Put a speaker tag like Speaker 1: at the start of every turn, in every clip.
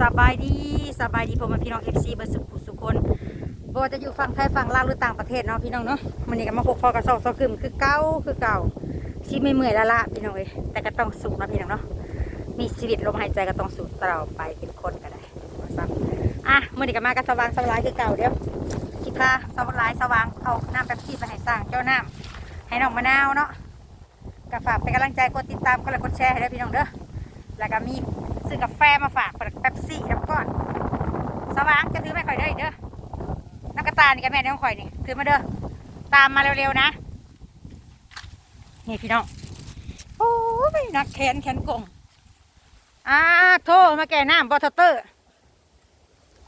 Speaker 1: สบายดีสบายดีผมเป็นพี่น้องเอฟซีเบอร์สุขุสุคนบ่ว่าจะอยู่ฝั่งไทยฝั่งลาวหรือต่างประเทศเนาะพี่น้องเนาะมันนี้ก็มาพบพอกับสองสองคืมคือเก่าคือเก่าชีไม่เมื่อยละละพี่น้องเอ้ยแต่ก็ต้องสู้นะพี่น้องเนาะมีชีวิตลมหายใจก็ต้องสู้ตลอดไปเป็นคนก็ได้ซ้ำอะมื่อนี้ก็มากับสว่างสวายคือเก่าเดี๋ยวคิดพาสว่างสว่างเอาน้ำแป๊บซี่ไปให้สร้างเจ้าน้ำให้น้องมะนาวเนาะก็ฝากเป็นกำลังใจกดติดตามกดไลค์กดแชร์ให้ด้วยพี่น้องเด้อแล้วก็มี ซื้อกาแฟมาฝากเปิดแป๊บซี่แล้วก็สว่างจะถือไม่ค่อยได้เด้อนักกระตานี่กับแม่น้องข่อยนี่ถือมาเด้อตามมาเร็วๆนะ นี่พี่น้องโอ้ยนักแขนแขนกงอ่าโทรมาแก่น้ำบอทเตอร์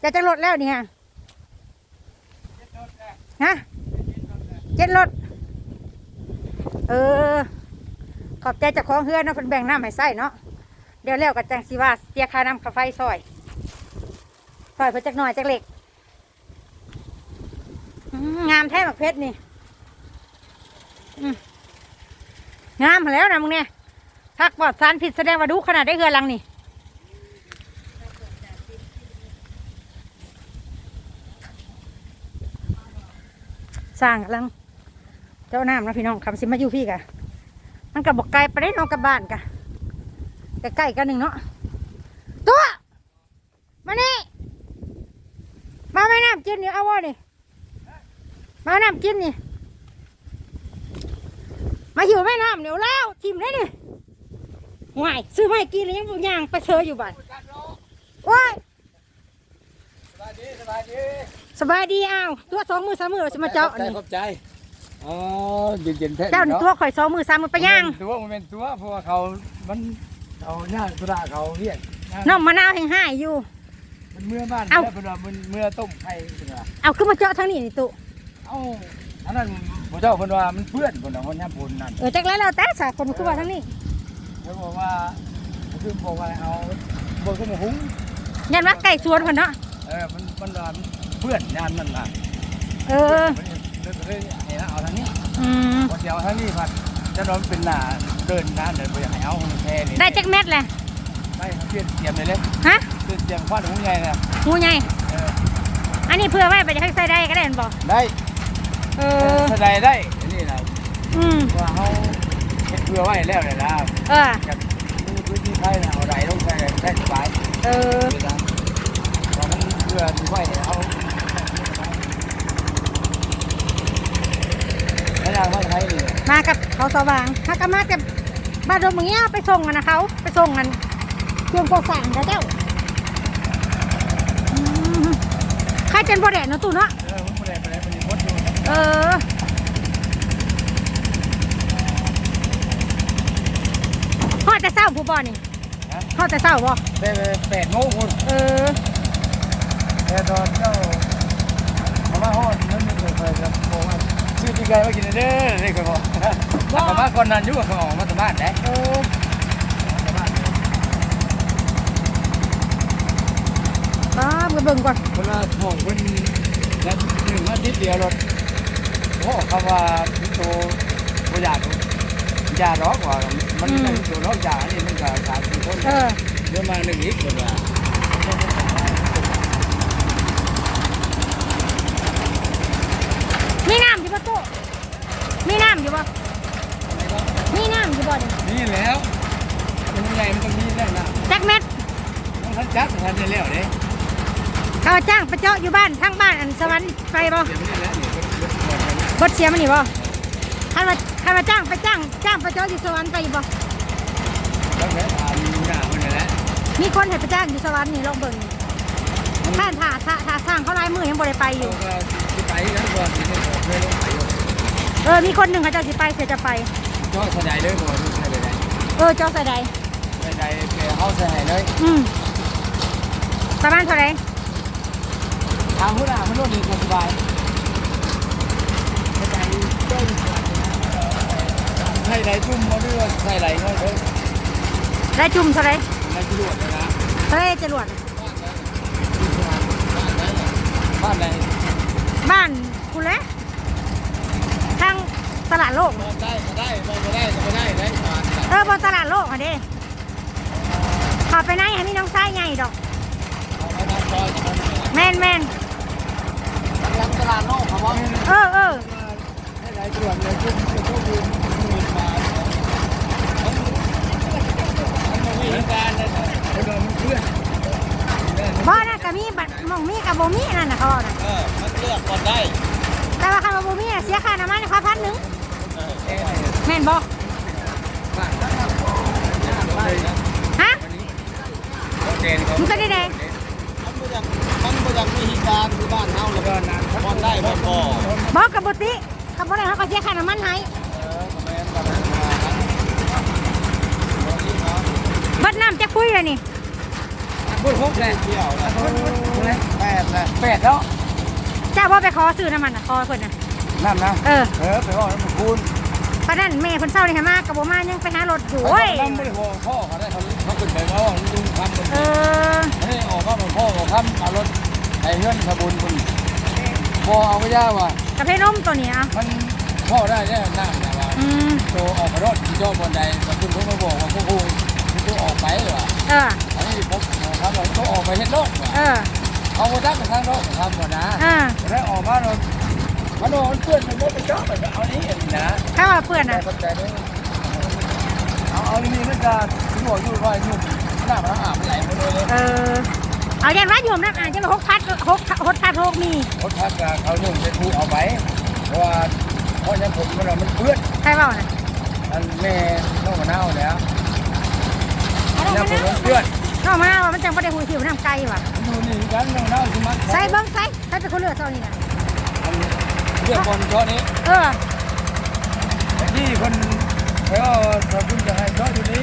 Speaker 1: จะจะลดแล้วนี่ฮะฮะเจ็ดรถเออ ขอบใจจากของเฮือนเนาะเพิ่นแบ่งน้ำให้ใส่เนาะ เดี๋ยวแล้วกับจังสิว่าเสียค่าน้ำค่าไฟซอยซอยเพิ่นจักหน่อยจักเล็กงามแท้หมักเพชรนี่อืมงามแล้วนะมึงเนี่ยพักปลอดสารผิดแสดงว่าดูขนาดได้เฮือลังนี่สร้างกำลัง เจ้าน้ำนะพี่น้องคำสิมาอยู่พี่กะ มันกับบกไกลไปได้นอนกับบ้านกะ ใกล้ๆกันหนึ่งเนาะตัวมานี่มาแม่น้ำกินนี่เอาวะนี่มาน้ำกินนี่มาหิวแม่น้ำเดี๋ยวเล่าทิมได้ดิห่วยซื้อไม่กินแล้วยังบ่ย่างไปเชยอยู่บ้านว้าย
Speaker 2: สบายดีสบายดี
Speaker 1: สบายดีอ้าวตัวสองมือสามมือเราจะมาเจาะ
Speaker 2: ขอบใจ
Speaker 1: นี่
Speaker 2: ขอบใจอ๋อเย็นเย็นๆแท้
Speaker 1: เจ้านี่ตัวข่อยสองมือสามมือไปย่าง
Speaker 2: ตัวมันเป็นตัวเพราะว่าเขามัน เขาหน้าตุลาเขาเรียก
Speaker 1: น้องมะนาวแห้งห้ายอยู่
Speaker 2: มันเมื่อบ้าน
Speaker 1: เอ้า
Speaker 2: แล้วเป็นว่ามันเมื่อต้มไข่เป็นว่า
Speaker 1: เอาขึ้นมาเจาะทางนี้นี่ตุ
Speaker 2: เอ้าอันนั้นพระเจ้าเป็นว่ามันเปื้อนคนน่ะคนนี้บุญนั่น
Speaker 1: เออจากแล้วเราแต่สาคนขึ้นมาทางนี้
Speaker 2: เขาบอกว่าคือบอกว่าเอาเบอร์ขึ้นมาหุ้ง
Speaker 1: ยันว่าไก่สวนคนเนาะ
Speaker 2: เออมันมันว่ามันเปื้อนยานนั่นน่ะ
Speaker 1: เออ
Speaker 2: มันเลยเลยให้เอาทางนี้
Speaker 1: อืม
Speaker 2: พอเดียวทางนี้พัดจะนอนเป็นหน้า เดินหน้าเดินไปให้เอาแค่นี้
Speaker 1: ได้จักเม็ดเลย
Speaker 2: ได้เปลี่ยนเตรียมเลยเลย
Speaker 1: ฮะ
Speaker 2: เปลี่ยนเตรียมฟันหุ้งไงนะ
Speaker 1: งูใหญ่
Speaker 2: เออ
Speaker 1: อันนี้เพื่อไว้ไปจะให้ใส่ได้ก็ได้เห็นบอก
Speaker 2: ได้
Speaker 1: เออ
Speaker 2: แสดงได้อันนี่นะ
Speaker 1: อืม
Speaker 2: ว่าเขาเฮ็ดเพื่อไว้แล้วเลยนะ
Speaker 1: เออ
Speaker 2: กับมือพื้นที่ไทยนะเอาไรต้องใช้ได้สบาย
Speaker 1: เออ
Speaker 2: เลยนะเพราะมันเพื่อที่ไว้เนี่ยเอาไม่นางว่าไทยนี่
Speaker 1: มากับเขาสว่างถ้าก็มากับ บ้านดงเมืองเงี้ยไปส่งกันนะเขาไปส่งกันเครื่องก่อสร้างนะเจ้าอืมใครเป็นบ่แดดเนาะตู่เนาะ
Speaker 2: เออมันไม่ได้ไปไหนมันมีมดอยู่
Speaker 1: เออพ่อจะเศร้าผู้บ่นี่พ่อจะเศร้าบ่
Speaker 2: ได้ไปแปดโมงคน
Speaker 1: เออ
Speaker 2: แต่ตอนเจ้าเขามาห้องนั่นมันเคยจะบอกว่าชื่อพี่ ไก่มากินเด้อนี่ก็บอกเขามาก่อนนั้นอยู่กับเขาออกมาจากบ้านได้
Speaker 1: เออป้าไปเบิ่งก่อน
Speaker 2: เวลาห้องเพิ่นแล้วหนึ่งอาทิตย์เดียวรถโอ้คำว่าพิโตบ่อยากยาร้อกว่ามันมันตัวร้อกยาอันนี้มันก็สามสี่คน
Speaker 1: เออ
Speaker 2: เดี๋ยวมาหนึ่งอีกเพิ่นว่า
Speaker 1: มีน้ำอยู่ปะตู้ มีน้ำอยู่ปะมีน้ำอยู่ปะเนี่ย
Speaker 2: นี่แล้วมันใหญ่มันต้องมีแล้วนะ
Speaker 1: จักเม็ด
Speaker 2: ต้องทันจักทันได้แล้วเด้
Speaker 1: เขาจ้างไปเจาะอยู่บ้านทั้งบ้านอันสวรรค์ไปบ่
Speaker 2: เดี๋ยวมันนี่แหละนี่เพิ่นเพิ่นเพิ่นเพิ่น
Speaker 1: บดเสียมันนี่บ่คันว่าคันว่าจ้างไปจ้างจ้างไปเจาะอยู่สวรรค์ไปอยู่บ่
Speaker 2: ต้องแวะถามหน้ามันนี่แหละ
Speaker 1: มีคนให้ไปจ้างอยู่สวรรค์นี่ลองเบิ่งท่านถ้าถ้าถ้าสร้างเขาลายมือยังบ่ได้ไปอ
Speaker 2: เขา
Speaker 1: ยู่
Speaker 2: ก็สิไปแล้วก่อนสิได้เคยลงไปอยู่
Speaker 1: เออมีคนหนึ่งเขาเจะสิไปเสียจะไป
Speaker 2: จ้อยสดายเลยบ่รู้ใช่ไปได้
Speaker 1: เออเจ้าใส่ใด
Speaker 2: ไปได้ไปเฮาใส่ให้เลย
Speaker 1: อืมประมาณเท่าไหร่
Speaker 2: ทางหัวหน้ามันโน่นนี่สบายเข้าใจเต้นใส่ไหลจุ่มมาด้วยใส่ไหลน้อยเลย
Speaker 1: ได้จุ่มเท่าไหร่
Speaker 2: ในจรวดนะ
Speaker 1: เท่าไหร่จรวด
Speaker 2: บ้านไหน
Speaker 1: บ้านกูแหละ ทางตลาดโลก
Speaker 2: ได้ก็ได้ไม่ได้ไม่ได้ได้ผ่าน
Speaker 1: เออบนตลาดโลกอะเด้ขอไปไหนให้มีน้องไส้ใหญ่ดอก นแม่น
Speaker 2: ยังตลาดโลกเขาบอก
Speaker 1: เออเออ
Speaker 2: ให้หลายส่วนเลยที่จะต้องดูมีมามันมีการเลยเพื่อนเพื่อน
Speaker 1: บ่น่ะก็มีบัตรหมองมีกับบ่มีนั่นน่ะเขาบอกน่ะ
Speaker 2: เออมันเลือกก่อนได้
Speaker 1: แต่ว่าคันว่าบ่มีน่ะเสียค่าน้ำมันค่าพันหนึง
Speaker 2: เออ
Speaker 1: แม่นบ่
Speaker 2: บ้านนั้นไปนะ
Speaker 1: ฮะ
Speaker 2: เกณฑ์เขา
Speaker 1: มันก็ได้แดง
Speaker 2: มันบ่อยากมันบ่อยากมีเหตุการณ์คือบ้านเฮาแล้วก็ นั้นพอได้บ่พอ
Speaker 1: บ่กับบ่ติกับบ่ได้เขาก็เสียค่าน้ำมันให้
Speaker 2: เออแม่นประมาณนั้นวันนี้เนาะ
Speaker 1: บัดน้ำจักคุยเลยนี่
Speaker 2: พูดพบเลยเที่ยวนะแปดนะแปดแล้ว
Speaker 1: เจ้าบ่ไปขอซื้อน้ำมันน่ะขอเพิ่นน่ะ
Speaker 2: นั่นนะ
Speaker 1: เออ
Speaker 2: เออไปว่ามันคูณ
Speaker 1: ปานนั้นแม่เพิ่นเศร้านี่ให้มาก็บ่มายังไปหารถอยู่โอ้ย
Speaker 2: น้ำไม่ได้พอพ่อเขาได้เขาเขาขึ้นไปแล้วลุงทำมัน
Speaker 1: เออ
Speaker 2: นี่ออกมาเป็นพ่อของทำเอารถไอ้เฮือนขบุญคุณ พอเอาไม่ยากว่ะ
Speaker 1: กระเพาะนมตัวนี้อะ
Speaker 2: มันพ่อได้เนี่ยน้ำนะว่า
Speaker 1: อืม
Speaker 2: โตออกมารถที่จอบนใดมาคุณเพิ่งมาบอกว่าพวกคุณที่ออกไปว่ะ
Speaker 1: เออ
Speaker 2: อันนี้ผมครับว่าเขาออกไปเฮ็ดรถว่ะ
Speaker 1: เออ
Speaker 2: เขาก็ตั้งกระทั่งรถทำก่อนนะ
Speaker 1: เออ
Speaker 2: แล้วออกมาเรามันโดนเพื่อนมันไปจ้อมันเอานี้นะ
Speaker 1: ถ้าว่าเปื้อน
Speaker 2: แต่
Speaker 1: อะ
Speaker 2: คนใจด้วยเอาเอานี่นี่จะที่บอกอยู่ว่ายุ่งหน้ามันอาบไหลหมดเลย
Speaker 1: เออ เอาอย่างว่าโยมนะอ่านจะมาหกพัดหกหกพัดหกมี
Speaker 2: รถพักเขายุ่งเป็นผู้เอาไปเพราะว่าเพราะยังผมมันมันเพื่อน
Speaker 1: ใครเปล่าน่ะ
Speaker 2: อันแม่น้องมะนาวแล้ว
Speaker 1: เอาลง
Speaker 2: ยัง
Speaker 1: มา
Speaker 2: ผม
Speaker 1: นะ
Speaker 2: เพื่อน
Speaker 1: เข้ามาว่ามันจังบ่ได้หูหิวน้ำไก่ว่ะ
Speaker 2: อยู่นี่กันน้องนาวสิมัน
Speaker 1: ใส่เบิ้งใส่ใส่เป็นคนเลือกเท่านี้นะ
Speaker 2: เรื่องบอลช่อนี้
Speaker 1: เออ
Speaker 2: ที่คนเขาขอบคุณจะให้ช่ออยู่นี้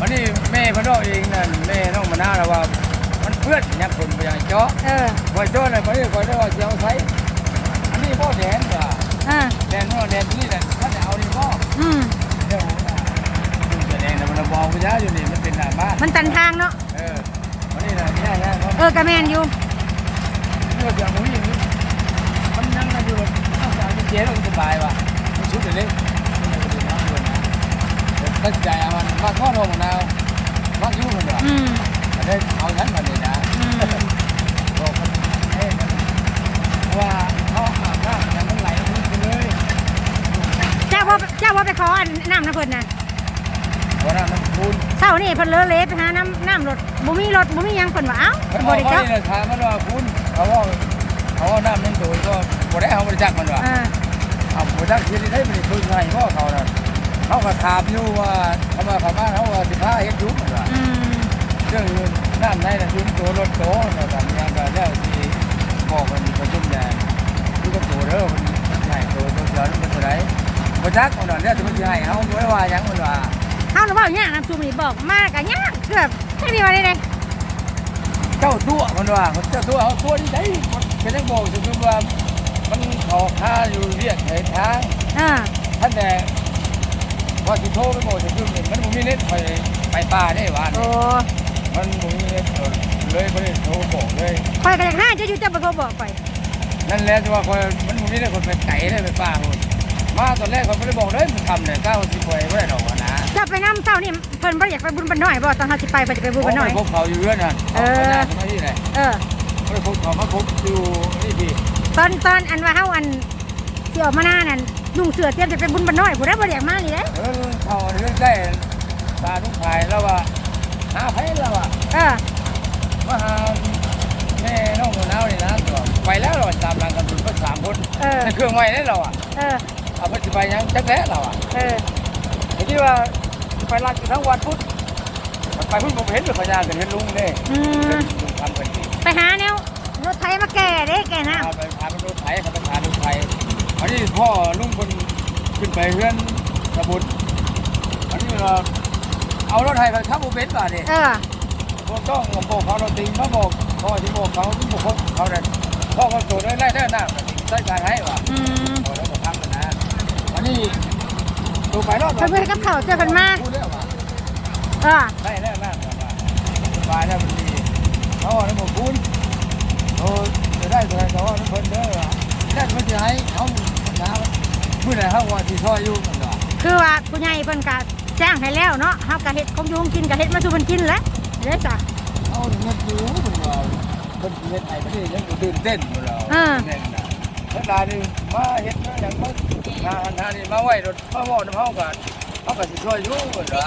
Speaker 2: วันนี้แม่พ่อเองนั่นแม่น้องมะนาวแล้วว่ามัน เพื่อนยังคนไปยังเจาะ
Speaker 1: เออ
Speaker 2: พอช่อเลยพอได้พอได้ว่าจะเอาใช้อันนี้พ่อแดนว่ะ
Speaker 1: เออ
Speaker 2: แดนว่าแดนนี่แหละถ้าจะเอานี่พ่อ
Speaker 1: อืม
Speaker 2: เดี๋ยวจะแดงแต่มันบอกคุณย่าอยู่นี่มันเป็นหน้าบ้าน
Speaker 1: มันตันทางเนาะ
Speaker 2: เออวันนี้นะย่าย่าเขา
Speaker 1: เออกระแมนอยู่
Speaker 2: เลือกอย่างนี้มันนั่งกันอยู่อ้าวจะเจ๊เราสบายว่ะมันชุดเล็กตั้งใจเอามันมาข้อโทรของเรามักยุ่งมันว่ะ
Speaker 1: อืม
Speaker 2: อันนี้เอาฉันมาเลยนะ
Speaker 1: อืม
Speaker 2: บอกมันให้ว่าเขาอาบน้ำแต่มันไหลไปเลย
Speaker 1: เจ้าว่าเจ้าว่าไปขออันน้ำนะเพิ่นน่ะ
Speaker 2: วันนั้นมันคูณ
Speaker 1: เช้านี่เพิ่นเลอะเละไปหาน้ำน้ำรถบ่มีรถบ่มีหยังเพิ่นว่าเอ้า
Speaker 2: เขา
Speaker 1: บ่ได้
Speaker 2: เขา
Speaker 1: เจ้า
Speaker 2: เนี่ยถามมันว่าคุณเขาว่าเขาว่าน้ำนั่นโดยก็บ่ได้เอาบริจาคมันว่า
Speaker 1: เออ
Speaker 2: เอาบริจาคที่ได้บริจาคให้พ่อเขาน่ะเขาก็ถามอยู่ว่าเขามาเขามาเขาว่าสิพาเฮ็ดยุ่งมันว่า
Speaker 1: อืม
Speaker 2: เรื่องน้ำในน่ะยุ่งตัวรถโตน่ะแบบนี้ก็แล้วที่บอกมันประชุมใหญ่ที่ก็ตัวเด้อมันใหญ่ตัวตัวเดียวมันเท่าไหร่บริจาคมันน่ะแล้วจะมันสิให้เอาไว้ว่าหยังมันว่า
Speaker 1: เฮาน่ะเว้าหยังน้ำซุปนี่บอกมาก็ยากเกือบแค่นี้ว่าได้เลย
Speaker 2: เจ้าตัวมันว่าเจ้าตัวเขาตัวนี้ได้ก็ยังบอกถึงว่ามันออกค่าอยู่เรียกเหตุทาง
Speaker 1: เออ
Speaker 2: ท่านแต่พอสิโทรไปบอกจะขึ้นมันบ่มีเน็ตไปไปป่าได้หว่า
Speaker 1: โอ้
Speaker 2: มันบ่มีเน็ตเลยบ่ได้โทรบอกเลย
Speaker 1: คอยก็อยากหาเจ้าอยู่เจ้าบ่โทรบอกไป
Speaker 2: นั่นแหละที่ว่าคนมันบ่มีเน็ตคนไปไก่เลยไปป่าพุ่นมาตอนแรกเขาไม่ได้บอกเลยมันทำเลยก้าวสิป่วยบ่ได้ดอกนะ
Speaker 1: เจ้าไปน้ำเช้านี่เพิ่นบ่ได้อยากไปบุญบันน้อยบ่ตอนเฮาสิไปบ่จะไปบุญบันน้อย
Speaker 2: พบเขาอยู่เรื่อยน่ะ
Speaker 1: เออ
Speaker 2: เขาหน้าเขาที่ไหน
Speaker 1: เออ
Speaker 2: เขาพบเขามาพบอยู่นี่พี่
Speaker 1: ตอนตอนอันว่าเฮาอันสิออกมาหน้านั่นนุ่งเสื้อเตรียมจะไปบุญบันน้อยผู้ใดบ่ได้อยากมานี่เด้
Speaker 2: เออเขาเรื่องได้ตาทุกทายแล้วว่า หาไผแล้วว่า
Speaker 1: เออ
Speaker 2: มาหาแม่น้องหนูนาวนี่นะตัวไปแล้วเราตามหลังกันถึงก็สามคน
Speaker 1: เออ
Speaker 2: ในเครื่องไม้ได้เราอะ
Speaker 1: เออ
Speaker 2: เอาไปสิไปยังจักแล้เราอะ
Speaker 1: เออ
Speaker 2: ไอ้ที่ว่าไปลากอยู่ทั้งวันพุธมันไปพุ่นผมเห็นเลยพญากันเห็นลุงเด้
Speaker 1: อืม
Speaker 2: ลุงทำกันดี
Speaker 1: ไปหาแนวรถไถมาแก่เด้แก่น้
Speaker 2: พาไปพาไปรถไถเขาไปพารถไถอันนี้พ่อลุงคนขึ้นไปเฮือนสะบุญอันนี้เรา เอารถไถไปขับโอเบนป่ะนี่ำ
Speaker 1: เออ
Speaker 2: พวกต้องบอกเขาเราติงมาบอกพ่อที่บอกเขาที่บอกเขาเขาเนี่ยพ่อเขาตรวจได้ไล่ได้หน้าได้การให้ว่ะ
Speaker 1: อืม
Speaker 2: โอ้แล้วก็ทำกันนะวันนี้ดูไปรอบ
Speaker 1: เพิ่นไปกับเขาวเจอเพิ่นมา
Speaker 2: พูดแล้วว่ะ
Speaker 1: เออ
Speaker 2: ได้แล้วนะสบายแล้วมันดีเขาบอกให้ผมพูดโอ้จะได้ตัวไหนเขาว่าเพิ่นเด้อว่ะนั่นมันจะให้เขาน้ำพูดไหนเขาว่าที่ซอยอยู่มันว่ะ
Speaker 1: คือว่าผู้ใหญ่เพิ่นก็ จ้างให้แล้วเนาะเฮาก็เฮ็ดของอยุงกินก็เฮ็ดมาสู่เพิ่นกินแหล้วเด้อจ้ะ
Speaker 2: เขาเงินอยู่มันว่าเพิ่นเฮ็ดไห้ก็ได้ยังตื่นเต้นบ่เรา
Speaker 1: อ่า
Speaker 2: แน่นนะเวลานี่มาเฮ็ดมาอย่างมางานหานี่มาไว้รถมาเว้านำเฮากันเฮาก็สิช่วยอยู่ก็ได้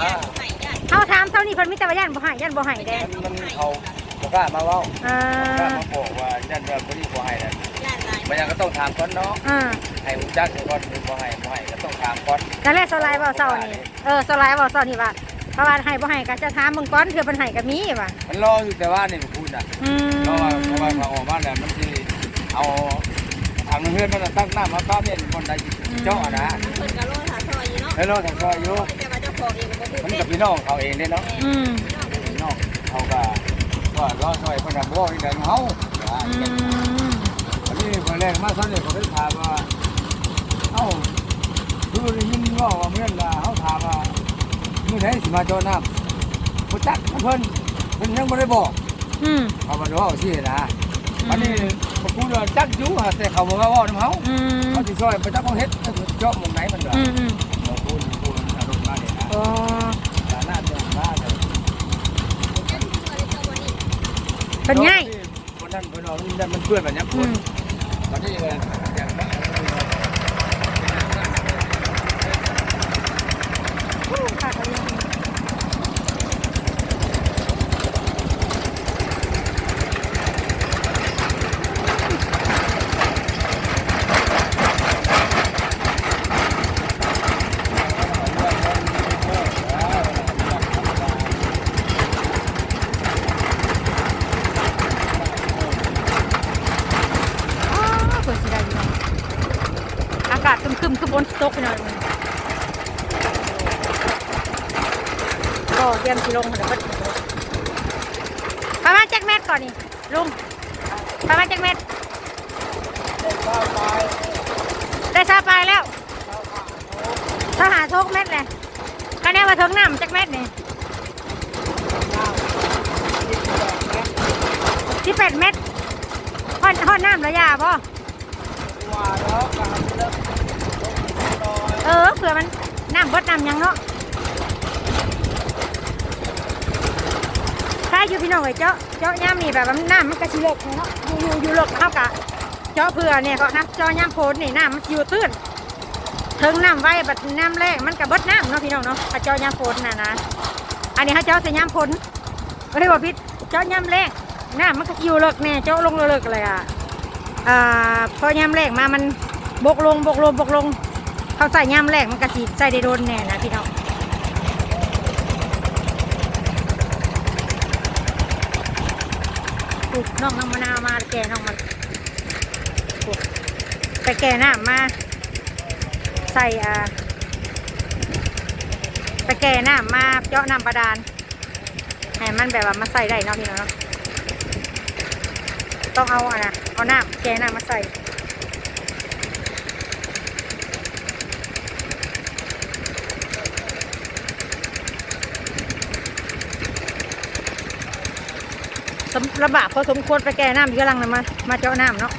Speaker 1: เฮาถามเท่านี้เพิ่นมีแต่ว่าย่านบ่ให้ย่านบ่ให้แดง
Speaker 2: มันมันเขาบ่กล้ามาเว้า
Speaker 1: อ่า
Speaker 2: บ่กล้ามาบอกว่ายันว่าบ่ได้บ่ให้นั่น มันยังก็ต้องถามก่อนเนาะ
Speaker 1: อ่า
Speaker 2: ให้รู้จักก่อนบ่ให้บ่ให้ก็ต้องถามก่อน
Speaker 1: นั่นแหละโซไลน์เว้าเซานี่เออโซไลน์เว้าเซานี่ว่าเพราะว่าให้บ่ให้ก็จะถามมึงก่อนเทื่อเพิ่นให้ก็มีว่า
Speaker 2: มันรออยู่แต่ว่านี่บ่พูดน่ะ
Speaker 1: อืม
Speaker 2: เพราะว่าเพราะว่าเขาออกมาแล้วมันสิเอาทางเฮือนมันตั้งหน้ามาป้าเป็นคนใดเจาะนะ
Speaker 3: เพิ่นก็รอถาซอยอยู่เนาะ
Speaker 2: แล้วเราทางซอยอยู่
Speaker 3: แต่ว่าเจ้าของเองก็บ่พูด
Speaker 2: มัน
Speaker 3: เป็
Speaker 2: กับ
Speaker 3: น
Speaker 2: พี่น้องเขาเองเด้เนาะ
Speaker 1: อืม
Speaker 2: พี่น้องเขาก็ว่ารอซอยเพิ่นน่ะบ่ได้เฮา
Speaker 1: อืม
Speaker 2: อันนี้เพิ่นแรกมาซะนี่เขาได้ถามว่าเอ้าคือได้ยินว่าว่าเมื่อนว่าเฮาถามว่ามื้อไหนสิมาเจาะน้ำบ่จักเพิ่นเพิ่นยังบ่ได้บอก
Speaker 1: อืม
Speaker 2: เขาบ่ได้ว่าสินะอันนี้บ่พูดว่าจักอยู่ฮะแต่เขาบ่มาเว้านำเฮา
Speaker 1: อืม
Speaker 2: เขาสิซอยบ่จักเขาเฮ็ดเจาะหม่องไหนมันว่า
Speaker 1: อืมอืม
Speaker 2: เราพูดพูดอารมณ์มาเนี่ยนะ
Speaker 1: โอ้
Speaker 2: ฐานะเดินมาเลย
Speaker 1: เป็นไง
Speaker 2: คนนั้นคนนั้นมันเพื่อนแบบนี้ค
Speaker 1: อื
Speaker 2: น
Speaker 1: ม
Speaker 2: ตอนนี้อย่างนั้น
Speaker 1: อู้ค่ะก็ยังมี อ๋อเปิดสิได้อยู่เนาะอากาศครึมๆคือบนตกไปหน่อยนึงก็เตรีย มสิลงเดี๋ยวก็ประมาณจักเมตรก่อนนี่ลุงประมาณจักเมตรได้ซาปแล้วถ้าหาโชคเม็ดเลยก็แน่ว่าทงน้ำจักเม็ดนี่ที่เป็ดเม็ดห่อนห่อนน้ำระยะป่เออเผื่อมันน้ำบดน้ำยังเนาะถ้า อยู่พี่น้องไอ้เจาะเจาะย่ามนี่แบบว่าน้ำมันกระชิเลิกเนาะอยู่อยู่อยู่เลิกเข้ากะเจาะเผื่อเนี่ยก็นะเจาะย่ามโพนนี่น้ำมันอยู่ตื้นถึงน้ำไว้แบบน้ำแรงมันกระเบดน้ำเนาะพี่น้องเนาะเจาะย่ามโพนน่ะนะอันนี้เขาเจาะใส่ย่ามโพนไม่ได้บอกพิษเจาะย่ามแรงน้ำมันก็อยู่เลิกแน่ยเจาะลงเลิกเลยอะอ่าพอยามแรกมามันบกลงบกลงบกลงเขาใส่ยามแรกมันกระสีใส่ได้โดนแน่นะพี่น้อง ปุ๊บน้องน้องมะนาวมาแก่น้องมาไปแก่น้ำมาใส่อ่าไปแก่น้ำมาเจาะน้ำบาดาลให้มันแบบว่ามาใส่ได้เนาะพี่น้องเนาะต้องเอาอะนะเอาน้ำแก่น้ำมาใส่ สมระบาดพอสมควรไปแก่น้ำอยู่กำลังนะมามาเจาะน้ำเนาะ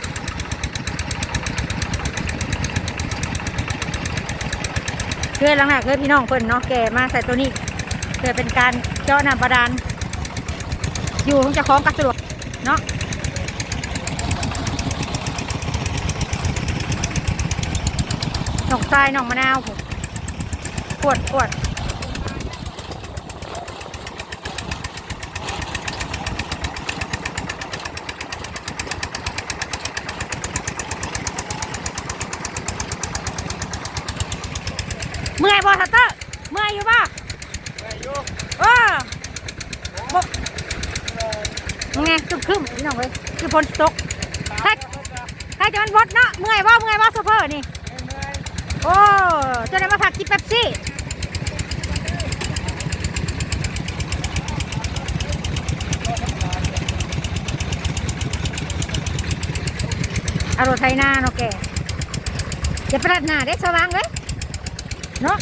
Speaker 1: เพื่อลังหนักเพื่อพี่น้องเพิ่นเนาะแก่มาใส่ตัวนี้เพื่อเป็นการเจาะน้ำบาดาลอยู่ของจะคล้องกระสะดวกเนาะหนองทรายหนองมะนาวปวดปวดเมื่อยบ่ทัตเตอร์เมื่อยอยู่บ่เออบ่ไงคึมคึมๆพี่น้องเว้ยคือพลตกถ้าถ้าจะมันบดเนาะเมื่อยบ่เมื่อยบ่โซเฟอร์นี่โอ้จะได้มาผักกินเป๊ปซี่อารมณ์ไทยนาเนาะแกอย่าประดัดหน้าได้สว่างเลยเนาะ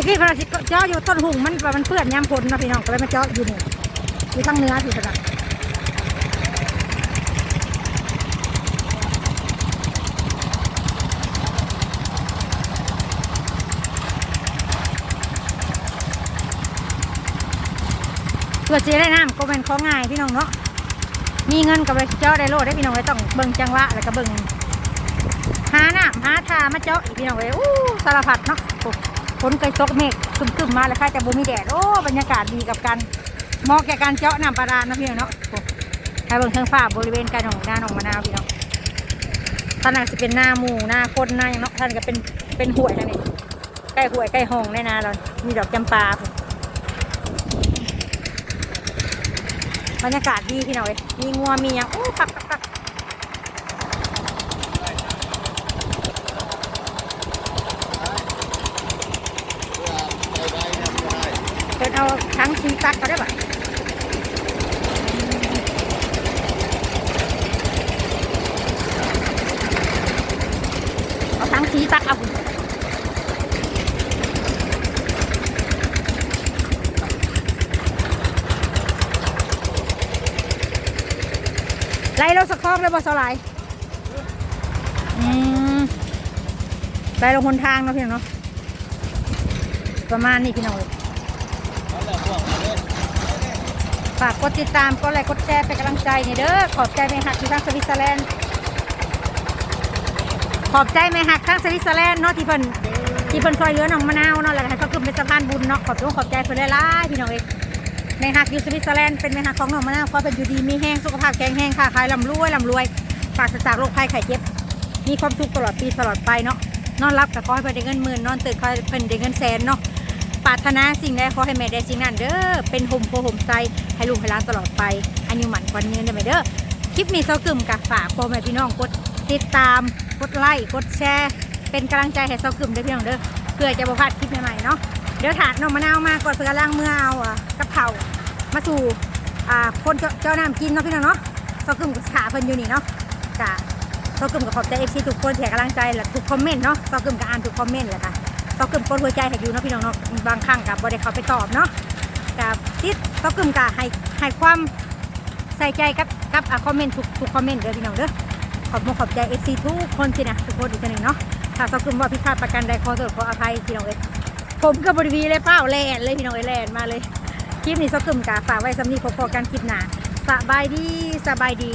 Speaker 1: ะกี้พราสิเจาะอยู่ต้นหุ่งมันมันเปื่อนยำมฝนนะพี่น้องก็เลยมาเจาะอยู่นี่อยู่ตั้งเนื้อสิครับเพื่อจได้น้ำก็เป็นของง่ายพี่น้องเนาะ มีเงินกับไปเจาะได้โลดได้พี่น้องเลยต้องเบิ่งจังหวะแล้วก็เบิ่งหาน้ำหาทามาเจาะพี่น้องเลยอู้สารพัดเนาะ ฝนเคยตกเมฆคึมๆมาแล้วค่ะจะบ่มีแดดโอ้บรรยากาศดีกับการเหมาะแก่การเจาะน้ำปลาดานเนาะพี่น้องเนาะให้เบิ่งเทิงฟ้าบริเวณการของหน้าหนองมะนาวพี่น้องท่านอาจจะเป็นหน้าหมูหน้าคนหน้าอย่างเนาะท่านก็เป็นเป็นห้วยนั่นเองใกล้ห้วยใกล้ห้องแน่นาเรามีดอกจำปาบรรยากาศดีพี่น้องเอ้ยมีงัวมีหยังโอ้ปักปักปักเปิด เอาทั้งตักเขาได้ปะเอาทั้งซีตักเอาไล่เราสักคอบเลยบอสไลายอืมไล่ลงคนทางเนาะพี่น้องเนาะประมาณนี้พี่น้องเลย ฝากกดติดตามกดไลค์กดแชร์เป็นกำลังใจนี่เด้อขอบใจแม่หักที่ทางสวิตเซอร์แลนด์ขอบใจแม่หักทางสวิตเซอร์แลนด์เนาะที่เพิ่นที่เพิ่นซอยเหลือน้องมะนาวเนาะแล้วก็ให้เขาขึ้นเป็นสะพานบุญเนาะขอบคุณขอบใจเพิ่นหลายๆพี่น้องเอ้ยแม่หักอยู่สวิตเซอร์แลนด์เป็นแม่หักของน้องมะนาวขอเป็นอยู่ดีมีแห้งสุขภาพแข็งแรงค่ะขายลำรวยลำรวยปราศจากโรคภัยไข้เจ็บ มีความสุขตลอดปีตลอดไปเนาะนอนรับกับขอให้เพิ่นได้เงินหมื่นนอนตื่นขอให้เพิ่นได้เงินแสนเนาะ ปรารถนาสิ่งใดขอให้แม่ได้สิ่งนั้นเด้อเป็นห่มโพห่มใจให้ลูกให้หล้านตลอดไปอายุหมันกวันยืนได้ไหมเด้อคลิปนี้เซากึ่มกับฝากพ่อแม่พี่น้องกดติดตามกดไลค์กดแชร์ เป็นกำลังใจให้เซากึ่มเด้อพี่น้องเด้อเพื่อจะบ่พลาดคลิปใหม่ๆเนาะเดี๋ยวถาดน้องมะนาวมาก่อนเพื่อกำลังเมื่อเอาอะกับเผามาสู่อ่าคนเจ้าเจ้าน้ำกินเนาะพี่น้องเนาะเซากึ่มกับขาเพิ่นอยู่นี่เนาะกะเซากึ่มกับขอบใจเอฟซีทุกคนที่ให้กำลังใจและทุกคอมเมนต์เนาะเซากึ่มกับอ่านทุกคอมเมนต์แหละค่ะ ตอกึมกดหัวใจให้อยู่เนาะพี่น้องเนาะบางครั้งกับบ่ได้เขาไปตอบเนาะกับติดตอกึมกับให้ให้ความใส่ใจกับกับคอมเมนต์ทุกทุกคอมเมนต์เด้อพี่น้องเด้อขอบคุขอบใจ FC ทุกคนสินะทุกคนอีกทีหนึ่งเนาะถ้าตอกึมว่าผิดพลาดประการใดขอโทษขออภัยพี่น้องเอ้ผมกับบริวีเลยเป้าแลนเลยพี่น้องเอ้แลนมาเลยคลิปนี้ตอกึมกับฝากไว้สำนีพอๆกันคลิปหน้าสบายดีสบายดี